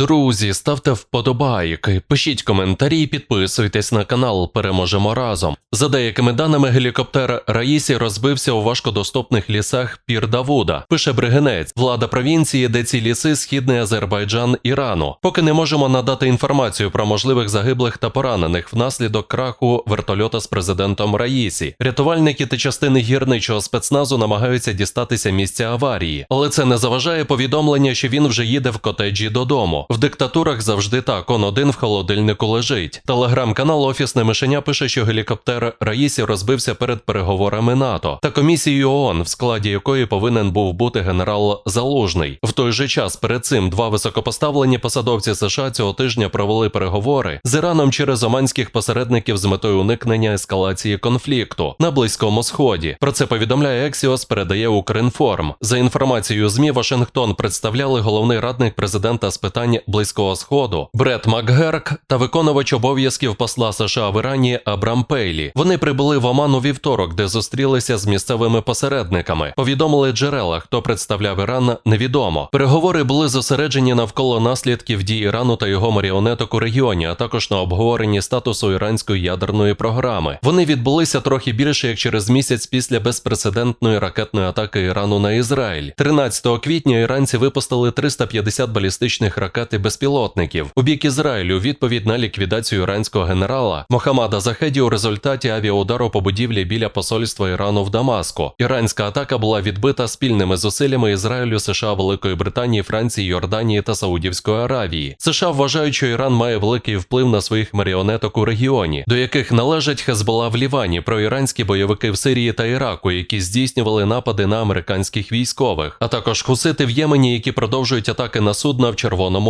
Друзі, ставте вподобайки, пишіть коментарі, підписуйтесь на канал. Переможемо разом. За деякими даними, гелікоптер Раїсі розбився у важкодоступних лісах Пір Давуда. Пише Бригинець, влада провінції, де ці ліси східний Азербайджан Ірану. Поки не можемо надати інформацію про можливих загиблих та поранених внаслідок краху вертольота з президентом Раїсі. Рятувальники та частини гірничого спецназу намагаються дістатися місця аварії, але це не заважає повідомлення, що він вже їде в котеджі додому. В диктатурах завжди так, он один в холодильнику лежить. Телеграм-канал Офісне мишеня пише, що гелікоптер Раїсі розбився перед переговорами НАТО та комісією ООН, в складі якої повинен був бути генерал Залужний. В той же час перед цим два високопоставлені посадовці США цього тижня провели переговори з Іраном через оманських посередників з метою уникнення ескалації конфлікту на близькому сході. Про це повідомляє Ексіос, передає Укрінформ. За інформацією ЗМІ, Вашингтон представляли головний радник президента з питань близького сходу Бред Макгерк та виконувач обов'язків посла США в Ірані Абрам Пейлі. Вони прибули в Оман у вівторок, де зустрілися з місцевими посередниками. Повідомили джерела, хто представляв Іран, невідомо. Переговори були зосереджені навколо наслідків дій Ірану та його маріонеток у регіоні, а також на обговоренні статусу іранської ядерної програми. Вони відбулися трохи більше як через місяць після безпрецедентної ракетної атаки Ірану на Ізраїль. 13 квітня іранці випустили 350 балістичних ракет і безпілотників у бік Ізраїлю відповідь на ліквідацію іранського генерала Мохаммада Захеді у результаті авіаудару по будівлі біля посольства Ірану в Дамаску. Іранська атака була відбита спільними зусиллями Ізраїлю, США, Великої Британії, Франції, Йорданії та Саудівської Аравії. США вважають, що Іран має великий вплив на своїх маріонеток у регіоні, до яких належать Хезбола в Лівані, проіранські бойовики в Сирії та Іраку, які здійснювали напади на американських військових, а також хусити в Ємені, які продовжують атаки на судна в Червоному